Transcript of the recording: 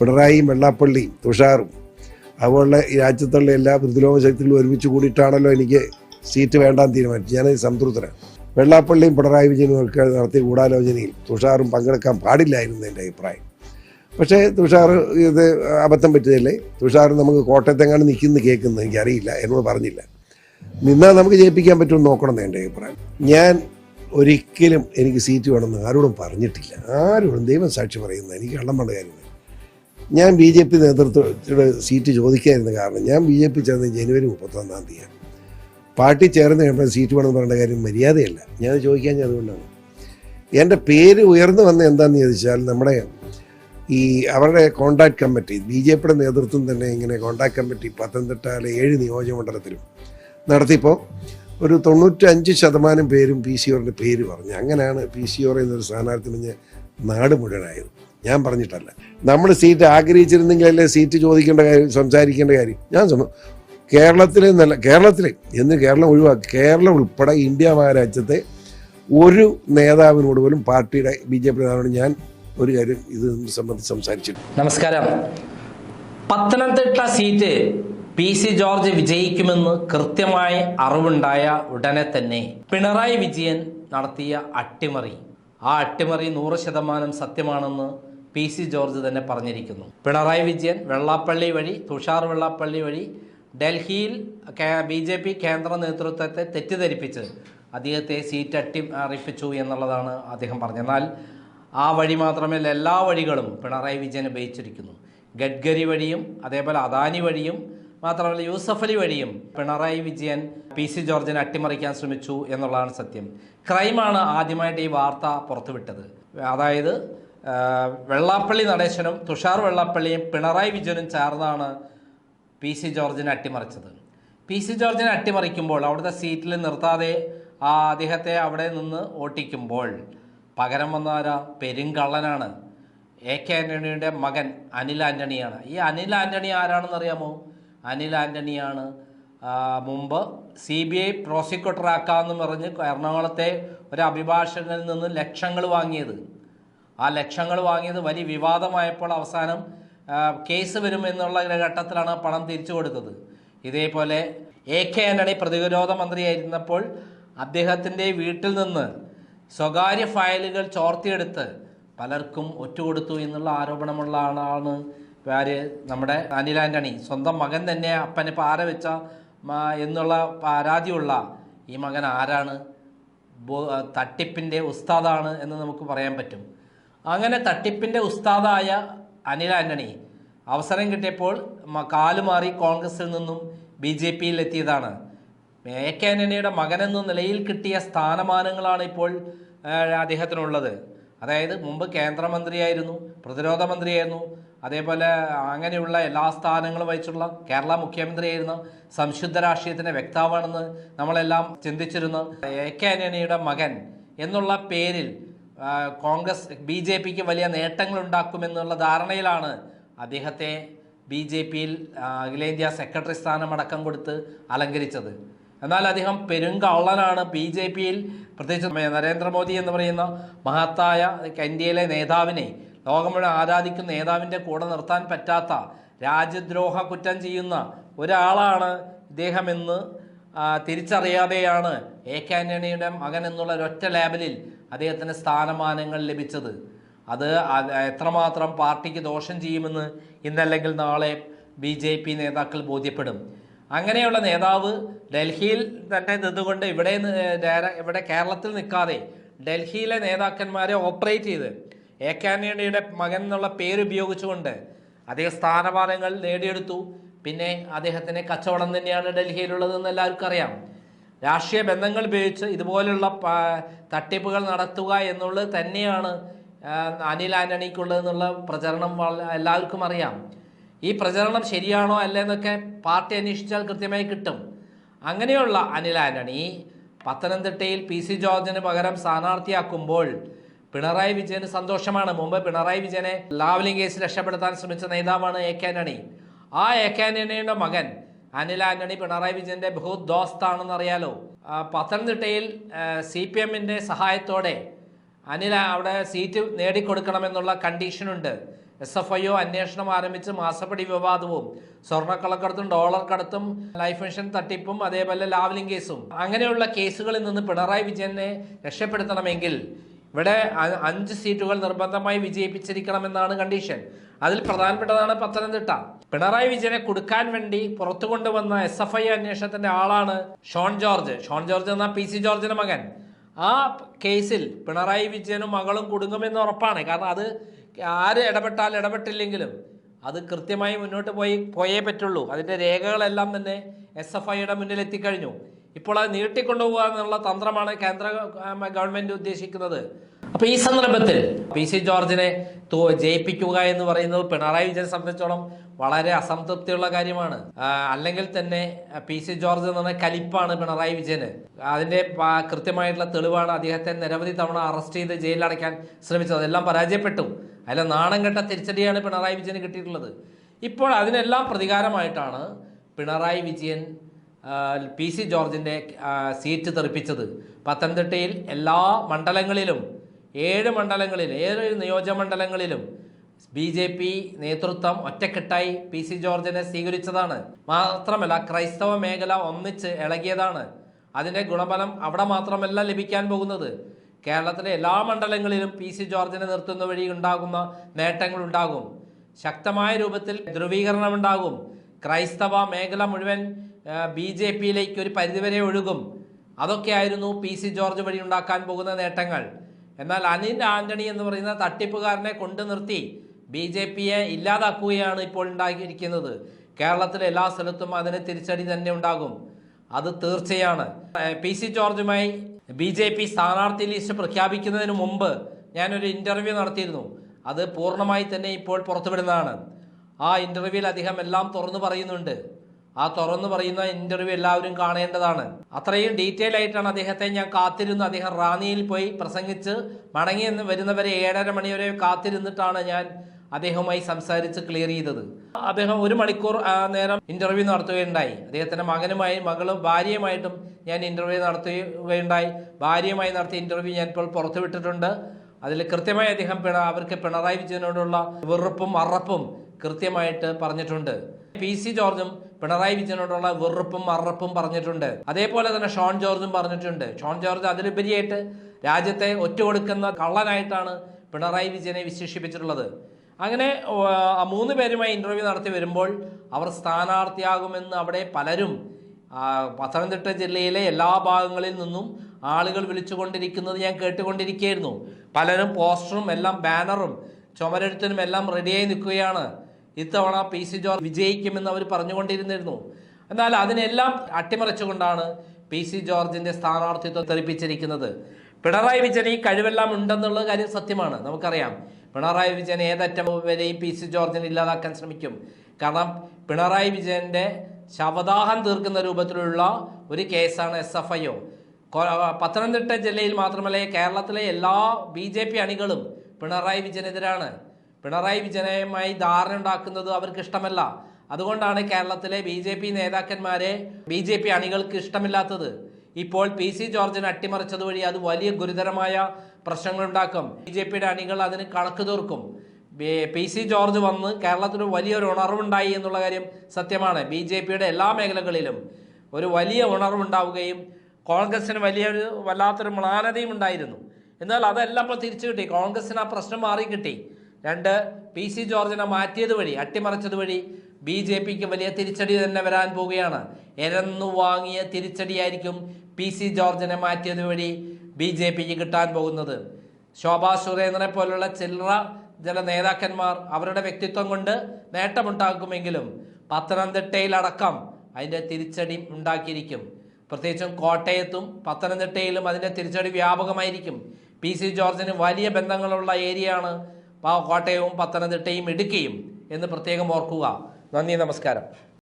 പിണറായിയും വെള്ളാപ്പള്ളിയും തുഷാറും. അതുപോലുള്ള രാജ്യത്തുള്ള എല്ലാ പ്രതിരോധ ശക്തികളും ഒരുമിച്ച് കൂടിയിട്ടാണല്ലോ എനിക്ക് സീറ്റ് വേണ്ടാൻ തീരുമാനിച്ചു ഞാൻ സംതൃപ്തനാണ്. വെള്ളാപ്പള്ളിയും പിണറായി വിജയനും ഒക്കെ നടത്തിയ ഗൂഢാലോചനയിൽ തുഷാറും പങ്കെടുക്കാൻ പാടില്ലായിരുന്നു എന്റെ അഭിപ്രായം. പക്ഷേ തുഷാർ ഇത് അബദ്ധം പറ്റിയതല്ലേ? തുഷാർ നമുക്ക് കോട്ടയത്തെങ്ങാണ് നിൽക്കുന്നു കേൾക്കുന്നത് എനിക്കറിയില്ല എന്നോട് പറഞ്ഞില്ല. നിന്നാൽ നമുക്ക് ജയിപ്പിക്കാൻ പറ്റുമെന്ന് നോക്കണം എന്റെ അഭിപ്രായം. ഞാൻ ഒരിക്കലും എനിക്ക് സീറ്റ് വേണമെന്ന് ആരോടും പറഞ്ഞിട്ടില്ല. ആരോടും ദൈവം സാക്ഷി പറയുന്നത് എനിക്ക് കള്ളം പറഞ്ഞ കാര്യമില്ല ഞാൻ ബി ജെ പി നേതൃത്വത്തിയുടെ സീറ്റ് ചോദിക്കാതിരുന്ന കാരണം ഞാൻ ബി ജെ പി ചേർന്ന് ജനുവരി മുപ്പത്തൊന്നാം തീയതി പാർട്ടി ചേർന്ന് കഴിയുമ്പോൾ സീറ്റ് വേണമെന്ന് പറയേണ്ട കാര്യം മര്യാദയല്ല. ഞാൻ ചോദിക്കാൻ അതുകൊണ്ടാണ്. എന്റെ പേര് ഉയർന്നു വന്ന എന്താണെന്ന് ചോദിച്ചാൽ നമ്മുടെ ഈ അവരുടെ കോണ്ടാക്ട് കമ്മിറ്റി ബി ജെ പിയുടെ നേതൃത്വം തന്നെ ഇങ്ങനെ കോണ്ടാക്ട് കമ്മിറ്റി പത്തനംതിട്ടയിലെ ഏഴ് നിയോജകമണ്ഡലത്തിലും നടത്തിയപ്പോൾ ഒരു തൊണ്ണൂറ്റഞ്ച് ശതമാനം പേരും പി സി ഓറിന്റെ പേര് പറഞ്ഞു. അങ്ങനെയാണ് പി സി ഓർ എന്നൊരു സ്ഥാനാർത്ഥി നാട് മുഴുവനായത്. ഞാൻ പറഞ്ഞിട്ടല്ല. നമ്മൾ സീറ്റ് ആഗ്രഹിച്ചിരുന്നെങ്കിലല്ലേ സീറ്റ് ചോദിക്കേണ്ട കാര്യം സംസാരിക്കേണ്ട കാര്യം. ഞാൻ കേരളത്തിലെ നല്ല കേരളത്തിലെ എന്ന് കേരളം ഒഴിവാക്കി കേരളം ഉൾപ്പെടെ ഇന്ത്യ മഹാരാജ്യത്തെ ഒരു നേതാവിനോട് പോലും പാർട്ടിയുടെ ബി ജെ പി നേതാവിനോട് ഞാൻ ഒരു കാര്യം ഇത് സംബന്ധിച്ച് സംസാരിച്ചിട്ടുണ്ട്. നമസ്കാരം. Pathanamthitta seat P C George വിജയിക്കുമെന്ന് കൃത്യമായി അറിവുണ്ടായ ഉടനെ തന്നെ പിണറായി വിജയൻ നടത്തിയ അട്ടിമറി. ആ അട്ടിമറി നൂറ് ശതമാനം സത്യമാണെന്ന് പി സി ജോർജ് തന്നെ പറഞ്ഞിരിക്കുന്നു. പിണറായി വിജയൻ വെള്ളാപ്പള്ളി വഴി തുഷാർ വെള്ളാപ്പള്ളി വഴി ഡൽഹിയിൽ ബി ജെ പി കേന്ദ്ര നേതൃത്വത്തെ തെറ്റിദ്ധരിപ്പിച്ച് അദ്ദേഹത്തെ സീറ്റ് അട്ടി അറിയിപ്പിച്ചു എന്നുള്ളതാണ് അദ്ദേഹം പറഞ്ഞത്. എന്നാൽ ആ വഴി മാത്രമല്ല എല്ലാ വഴികളും പിണറായി വിജയൻ ഉപയോഗിച്ചിരിക്കുന്നു. ഗഡ്കരി വഴിയും അതേപോലെ അദാനി വഴിയും മാത്രമല്ല യൂസഫ് അലി വഴിയും പിണറായി വിജയൻ പി സി ജോർജിനെ അട്ടിമറിക്കാൻ ശ്രമിച്ചു എന്നുള്ളതാണ് സത്യം. ക്രൈമാണ് ആദ്യമായിട്ട് ഈ വാർത്ത പുറത്തുവിട്ടത്. അതായത് വെള്ളാപ്പള്ളി നടേശനും തുഷാർ വെള്ളാപ്പള്ളിയും പിണറായി വിജയനും ചേർന്നാണ് പി സി ജോർജിനെ അട്ടിമറിച്ചത്. പി സി ജോർജിനെ അട്ടിമറിക്കുമ്പോൾ അവിടുത്തെ സീറ്റിൽ നിർത്താതെ ആ അദ്ദേഹത്തെ അവിടെ നിന്ന് ഓട്ടിക്കുമ്പോൾ പകരം വന്ന ആരാ? പെരുങ്കള്ളനാണ്. എ കെ ആന്റണിയുടെ മകൻ അനിൽ ആന്റണിയാണ് ഈ അനിൽ ആന്റണി ആരാണെന്ന് അറിയാമോ അനിൽ ആന്റണിയാണ് മുമ്പ് സി ബി ഐ പ്രോസിക്യൂട്ടർ ആക്കാമെന്ന് പറഞ്ഞ് എറണാകുളത്തെ ഒരു അഭിഭാഷകനിൽ നിന്ന് ലക്ഷങ്ങൾ വാങ്ങിയത്. ആ ലക്ഷങ്ങൾ വാങ്ങിയത് വലിയ വിവാദമായപ്പോൾ അവസാനം കേസ് വരും എന്നുള്ള ഘട്ടത്തിലാണ് പണം തിരിച്ചു കൊടുത്തത്. ഇതേപോലെ എ കെ ആന്റണി പ്രതിരോധ മന്ത്രിയായിരുന്നപ്പോൾ അദ്ദേഹത്തിന്റെ വീട്ടിൽ നിന്ന് സ്വകാര്യ ഫയലുകൾ ചോർത്തിയെടുത്ത് പലർക്കും ഒറ്റുകൊടുത്തു എന്നുള്ള ആരോപണമുള്ള ആളാണ് ആര് നമ്മുടെ അനിൽ ആന്റണി. സ്വന്തം മകൻ തന്നെ അപ്പനെ പാര വെച്ച എന്നുള്ള പരാതിയുള്ള ഈ മകൻ ആരാണ്? തട്ടിപ്പിന്റെ ഉസ്താദാണ് എന്ന് നമുക്ക് പറയാൻ പറ്റും. അങ്ങനെ തട്ടിപ്പിന്റെ ഉസ്താദായ അനിൽ ആന്റണി അവസരം കിട്ടിയപ്പോൾ കാലുമാറി കോൺഗ്രസിൽ നിന്നും ബി ജെ പിയിൽ എത്തിയതാണ്. എ കെ ആന്റണിയുടെ മകനെന്ന നിലയിൽ കിട്ടിയ സ്ഥാനമാനങ്ങളാണ് ഇപ്പോൾ അദ്ദേഹത്തിനുള്ളത്. അതായത് മുമ്പ് കേന്ദ്രമന്ത്രിയായിരുന്നു പ്രതിരോധ മന്ത്രിയായിരുന്നു അതേപോലെ അങ്ങനെയുള്ള എല്ലാ സ്ഥാനങ്ങളും വഹിച്ചുള്ള കേരള മുഖ്യമന്ത്രിയായിരുന്ന സംശുദ്ധ രാഷ്ട്രീയത്തിന്റെ വ്യക്താവാണെന്ന് നമ്മളെല്ലാം ചിന്തിച്ചിരുന്നു എ കെ ആന്റണിയുടെ മകൻ എന്നുള്ള പേരിൽ കോൺഗ്രസ് ബി ജെ പിക്ക് വലിയ നേട്ടങ്ങൾ ഉണ്ടാക്കുമെന്നുള്ള ധാരണയിലാണ് അദ്ദേഹത്തെ ബി ജെ പിയിൽ അഖിലേന്ത്യാ സെക്രട്ടറി സ്ഥാനം അടക്കം കൊടുത്ത് അലങ്കരിച്ചത്. എന്നാൽ അദ്ദേഹം പെരുങ്കള്ളനാണ് ബി ജെ പിയിൽ. പ്രത്യേകിച്ച് നരേന്ദ്രമോദി എന്ന് പറയുന്ന മഹത്തായ ഇന്ത്യയിലെ നേതാവിനെ ലോകം മുഴുവൻ ആരാധിക്കുന്ന നേതാവിന്റെ കൂടെ നിർത്താൻ പറ്റാത്ത രാജ്യദ്രോഹ കുറ്റം ചെയ്യുന്ന ഒരാളാണ് ഇദ്ദേഹമെന്ന് തിരിച്ചറിയാതെയാണ് എ കെ ആന്റണിയുടെ മകൻ എന്നുള്ള ഒരൊറ്റ ലേബലിൽ അദ്ദേഹത്തിന് സ്ഥാനമാനങ്ങൾ ലഭിച്ചത്. അത് അത് എത്രമാത്രം പാർട്ടിക്ക് ദോഷം ചെയ്യുമെന്ന് ഇന്നല്ലെങ്കിൽ നാളെ ബി ജെ പി നേതാക്കൾ ബോധ്യപ്പെടും. അങ്ങനെയുള്ള നേതാവ് ഡൽഹിയിൽ തന്നെ നിന്നുകൊണ്ട് ഇവിടെ ഇവിടെ കേരളത്തിൽ നിൽക്കാതെ ഡൽഹിയിലെ നേതാക്കന്മാരെ ഓപ്പറേറ്റ് ചെയ്ത് എ കെ ആന്റണിയുടെ മകൻ എന്നുള്ള പേര് ഉപയോഗിച്ചുകൊണ്ട് അദ്ദേഹം സ്ഥാനമാനങ്ങൾ നേടിയെടുത്തു. പിന്നെ അദ്ദേഹത്തിന് കച്ചവടം തന്നെയാണ് ഡൽഹിയിലുള്ളതെന്ന് എല്ലാവർക്കും അറിയാം. രാഷ്ട്രീയ ബന്ധങ്ങൾ ഉപയോഗിച്ച് ഇതുപോലുള്ള തട്ടിപ്പുകൾ നടത്തുക എന്നുള്ളത് തന്നെയാണ് അനിൽ ആന്റണിക്കുള്ളതെന്നുള്ള പ്രചരണം എല്ലാവർക്കും അറിയാം. ഈ പ്രചരണം ശരിയാണോ അല്ല എന്നൊക്കെ പാർട്ടി അന്വേഷിച്ചാൽ കൃത്യമായി കിട്ടും. അങ്ങനെയുള്ള അനിൽ ആന്റണി പത്തനംതിട്ടയിൽ പി സി ജോർജിന് പകരം സ്ഥാനാർത്ഥിയാക്കുമ്പോൾ പിണറായി വിജയന് സന്തോഷമാണ്. മുമ്പ് പിണറായി വിജയനെ ലാവലിംഗ് കേസിൽ രക്ഷപ്പെടുത്താൻ ശ്രമിച്ച നേതാവാണ് എ കെ ആന്റണി. ആ എ കെ ആന്റണിയുടെ മകൻ അനിൽ ആന്റണി പിണറായി വിജയന്റെ ബഹുത് ദോസ്താണെന്ന് അറിയാലോ പത്തനംതിട്ടയിൽ സി പി എമ്മിന്റെ സഹായത്തോടെ അനിൽ അവിടെ സീറ്റ് നേടിക്കൊടുക്കണമെന്നുള്ള കണ്ടീഷനുണ്ട്. എസ് എഫ് ഐ ഒ അന്വേഷണം ആരംഭിച്ച് മാസപ്പടി വിവാദവും സ്വർണക്കളക്കടത്തും ഡോളർ കടത്തും ലൈഫ് ഇൻഷുറൻസ് തട്ടിപ്പും അതേപോലെ ലാവ്ലിംഗ് കേസും. അങ്ങനെയുള്ള കേസുകളിൽ നിന്ന് പിണറായി വിജയനെ രക്ഷപ്പെടുത്തണമെങ്കിൽ ഇവിടെ അഞ്ച് സീറ്റുകൾ നിർബന്ധമായി വിജയിപ്പിച്ചിരിക്കണമെന്നാണ് കണ്ടീഷൻ. അതിൽ പ്രധാനപ്പെട്ടതാണ് പത്തനംതിട്ട. പിണറായി വിജയനെ കൊടുക്കാൻ വേണ്ടി പുറത്തു കൊണ്ടുവന്ന എസ് എഫ് ഐ അന്വേഷണത്തിന്റെ ആളാണ് ഷോൺ ജോർജ്. ഷോൺ ജോർജ് എന്ന പി സി ജോർജിന്റെ മകൻ. ആ കേസിൽ പിണറായി വിജയനും മകളും കുടുങ്ങുമെന്ന് ഉറപ്പാണ്. കാരണം അത് ആര് ഇടപെട്ടാൽ ഇടപെട്ടില്ലെങ്കിലും അത് കൃത്യമായി മുന്നോട്ട് പോയി പോയേ പറ്റുള്ളൂ. അതിന്റെ രേഖകളെല്ലാം തന്നെ എസ് എഫ് ഐയുടെ മുന്നിൽ എത്തിക്കഴിഞ്ഞു. ഇപ്പോൾ അത് നീട്ടിക്കൊണ്ടുപോകുക എന്നുള്ള തന്ത്രമാണ് കേന്ദ്ര ഗവൺമെന്റ് ഉദ്ദേശിക്കുന്നത്. അപ്പൊ ഈ സന്ദർഭത്തിൽ പി സി ജോർജിനെ ജയിപ്പിക്കുക എന്ന് പറയുന്നത് പിണറായി വിജയനെ സംബന്ധിച്ചോളം വളരെ അസംതൃപ്തിയുള്ള കാര്യമാണ്. അല്ലെങ്കിൽ തന്നെ പി സി ജോർജ് എന്ന് പറഞ്ഞ കലിപ്പാണ് പിണറായി വിജയന്. അതിന്റെ കൃത്യമായിട്ടുള്ള തെളിവാണ് അദ്ദേഹത്തെ നിരവധി തവണ അറസ്റ്റ് ചെയ്ത് ജയിലിൽ അടയ്ക്കാൻ ശ്രമിച്ചത്. എല്ലാം പരാജയപ്പെട്ടു. അതിലെ നാണം കെട്ട തിരിച്ചടിയാണ് പിണറായി വിജയന് കിട്ടിയിട്ടുള്ളത്. ഇപ്പോൾ അതിനെല്ലാം പ്രതികാരമായിട്ടാണ് പിണറായി വിജയൻ പി സി ജോർജിന്റെ സീറ്റ് തെറിപ്പിച്ചത്. പത്തനംതിട്ടയിൽ എല്ലാ മണ്ഡലങ്ങളിലും ഏഴ് മണ്ഡലങ്ങളിൽ ഏഴ് നിയോജകമണ്ഡലങ്ങളിലും ബി ജെ പി നേതൃത്വം ഒറ്റക്കെട്ടായി പി സി ജോർജിനെ സ്വീകരിച്ചതാണ്. മാത്രമല്ല ക്രൈസ്തവ മേഖല ഒന്നിച്ച് ഇളകിയതാണ്. അതിന്റെ ഗുണഫലം അവിടെ മാത്രമല്ല ലഭിക്കാൻ പോകുന്നത്. കേരളത്തിലെ എല്ലാ മണ്ഡലങ്ങളിലും പി സി ജോർജിനെ നിർത്തുന്ന വഴി ഉണ്ടാകുന്ന നേട്ടങ്ങൾ ഉണ്ടാകും. ശക്തമായ രൂപത്തിൽ ധ്രുവീകരണം ഉണ്ടാകും. ക്രൈസ്തവ മേഖല മുഴുവൻ ബി ജെ പിയിലേക്ക് ഒരു പരിധിവരെ ഒഴുകും. അതൊക്കെയായിരുന്നു പി സി ജോർജ് വഴി ഉണ്ടാക്കാൻ പോകുന്ന നേട്ടങ്ങൾ. എന്നാൽ അനിൽ ആന്റണി എന്ന് പറയുന്ന തട്ടിപ്പുകാരനെ കൊണ്ടു നിർത്തി ബി ജെ പിയെ ഇല്ലാതാക്കുകയാണ് ഇപ്പോൾ ഉണ്ടാക്കിയിരിക്കുന്നത്. കേരളത്തിലെ എല്ലാ സ്ഥലത്തും അതിന് തിരിച്ചടി തന്നെ ഉണ്ടാകും. അത് തീർച്ചയാണ്. പി സി ജോർജുമായി ബി ജെ പി സ്ഥാനാർത്ഥി ലിസ്റ്റ് പ്രഖ്യാപിക്കുന്നതിന് മുമ്പ് ഞാനൊരു ഇന്റർവ്യൂ നടത്തിയിരുന്നു. അത് പൂർണമായി തന്നെ ഇപ്പോൾ പുറത്തുവിടുന്നതാണ്. ആ ഇന്റർവ്യൂവിൽ അദ്ദേഹം എല്ലാം തുറന്നു പറയുന്നുണ്ട്. ആ തുറന്നു പറയുന്ന ഇന്റർവ്യൂ എല്ലാവരും കാണേണ്ടതാണ്. അത്രയും ഡീറ്റെയിൽ ആയിട്ടാണ് അദ്ദേഹത്തെ ഞാൻ കാത്തിരുന്നു അദ്ദേഹം റാന്നിയിൽ പോയി പ്രസംഗിച്ച് മടങ്ങി വരുന്നവരെ ഏഴര മണിവരെ കാത്തിരുന്നിട്ടാണ് ഞാൻ അദ്ദേഹവുമായി സംസാരിച്ച് ക്ലിയർ ചെയ്തത്. അദ്ദേഹം ഒരു മണിക്കൂർ നേരം ഇന്റർവ്യൂ നടത്തുകയുണ്ടായി. അദ്ദേഹത്തിന്റെ മകനുമായി മകളും ഭാര്യയുമായിട്ടും ഞാൻ ഇന്റർവ്യൂ നടത്തുകയുണ്ടായി. ഭാര്യയുമായി നടത്തിയ ഇന്റർവ്യൂ ഞാൻ ഇപ്പോൾ പുറത്തുവിട്ടിട്ടുണ്ട് അതിൽ കൃത്യമായി അദ്ദേഹം പിണ അവർക്ക് പിണറായി വിജയനോടുള്ള വെറുപ്പും അറപ്പും കൃത്യമായിട്ട് പറഞ്ഞിട്ടുണ്ട്. പി സി ജോർജും പിണറായി വിജയനോടുള്ള വെറുപ്പും അറപ്പും പറഞ്ഞിട്ടുണ്ട്. അതേപോലെ തന്നെ ഷോൺ ജോർജും പറഞ്ഞിട്ടുണ്ട്. ഷോൺ ജോർജ് അതിലുപരിയായിട്ട് രാജ്യത്തെ ഒറ്റുകൊടുക്കുന്ന കള്ളനായിട്ടാണ് പിണറായി വിജയനെ വിശേഷിപ്പിച്ചിട്ടുള്ളത്. അങ്ങനെ മൂന്ന് പേരുമായി ഇന്റർവ്യൂ നടത്തി വരുമ്പോൾ അവർ സ്ഥാനാർത്ഥിയാകുമെന്ന് അവിടെ പലരും പത്തനംതിട്ട ജില്ലയിലെ എല്ലാ ഭാഗങ്ങളിൽ നിന്നും ആളുകൾ വിളിച്ചുകൊണ്ടിരിക്കുന്നത് ഞാൻ കേട്ടുകൊണ്ടിരിക്കുകയായിരുന്നു. പലരും പോസ്റ്ററും എല്ലാം ബാനറും ചുമരെഴുത്തിനും എല്ലാം റെഡിയായി നിൽക്കുകയാണ്. ഇത്തവണ പി സി ജോർജ് വിജയിക്കുമെന്ന് അവർ പറഞ്ഞുകൊണ്ടിരുന്നിരുന്നു. എന്നാൽ അതിനെല്ലാം അട്ടിമറിച്ചുകൊണ്ടാണ് പി സി ജോർജിന്റെ സ്ഥാനാർത്ഥിത്വം തെറിപ്പിച്ചിരിക്കുന്നത്. പിണറായി വിജയൻ ഈ കഴിവെല്ലാം ഉണ്ടെന്നുള്ള കാര്യം സത്യമാണ്. നമുക്കറിയാം. പിണറായി വിജയൻ ഏതറ്റം വരെയും പി സി ജോർജിനെ ഇല്ലാതാക്കാൻ ശ്രമിക്കും. കാരണം പിണറായി വിജയന്റെ ശവദാഹം തീർക്കുന്ന രൂപത്തിലുള്ള ഒരു കേസാണ് S F I O. Pathanamthitta ജില്ലയിൽ മാത്രമല്ല കേരളത്തിലെ എല്ലാ ബി ജെ പി അണികളും പിണറായി വിജയനെതിരാണ്. പിണറായി വിജയനുമായി ധാരണ ഉണ്ടാക്കുന്നത് അവർക്ക് ഇഷ്ടമല്ല. അതുകൊണ്ടാണ് കേരളത്തിലെ ബി ജെ പി നേതാക്കന്മാരെ ബി ജെ പി അണികൾക്ക് ഇഷ്ടമില്ലാത്തത്. ഇപ്പോൾ പി സി ജോർജിനെ അട്ടിമറിച്ചത് വഴി അത് വലിയ ഗുരുതരമായ പ്രശ്നങ്ങളുണ്ടാക്കും. ബി ജെ പിയുടെ അണികൾ അതിന് കണക്ക് തീർക്കും. പി സി ജോർജ് വന്ന് കേരളത്തിന് വലിയൊരു ഉണർവുണ്ടായി എന്നുള്ള കാര്യം സത്യമാണ്. ബി ജെ പിയുടെ എല്ലാ മേഖലകളിലും ഒരു വലിയ ഉണർവുണ്ടാവുകയും കോൺഗ്രസിന് വലിയൊരു വല്ലാത്തൊരു മ്ലാനതയും ഉണ്ടായിരുന്നു. എന്നാൽ അതെല്ലാം ഇപ്പോൾ തിരിച്ചു കിട്ടി. കോൺഗ്രസിന് ആ പ്രശ്നം മാറി കിട്ടി രണ്ട് പി സി ജോർജിനെ മാറ്റിയത് വഴി അട്ടിമറിച്ചത് വഴി ബി ജെ പിക്ക് വലിയ തിരിച്ചടി തന്നെ വരാൻ പോവുകയാണ്. എരന്നു വാങ്ങിയ തിരിച്ചടിയായിരിക്കും പി സി ജോർജിനെ മാറ്റിയത് വഴി ബി ജെ പിക്ക് കിട്ടാൻ പോകുന്നത്. ശോഭാ സുരേന്ദ്രനെ പോലുള്ള ചില്ലറ ചില നേതാക്കന്മാർ അവരുടെ വ്യക്തിത്വം കൊണ്ട് നേട്ടമുണ്ടാക്കുമെങ്കിലും പത്തനംതിട്ടയിലടക്കം അതിന്റെ തിരിച്ചടി ഉണ്ടാക്കിയിരിക്കും. പ്രത്യേകിച്ചും കോട്ടയത്തും പത്തനംതിട്ടയിലും അതിന്റെ തിരിച്ചടി വ്യാപകമായിരിക്കും. പി സി ജോർജിന് വലിയ ബന്ധങ്ങളുള്ള ഏരിയയാണ് കോട്ടയവും പത്തനംതിട്ടയും ഇടുക്കിയും എന്ന് പ്രത്യേകം ഓർക്കുക. നന്ദി നമസ്കാരം.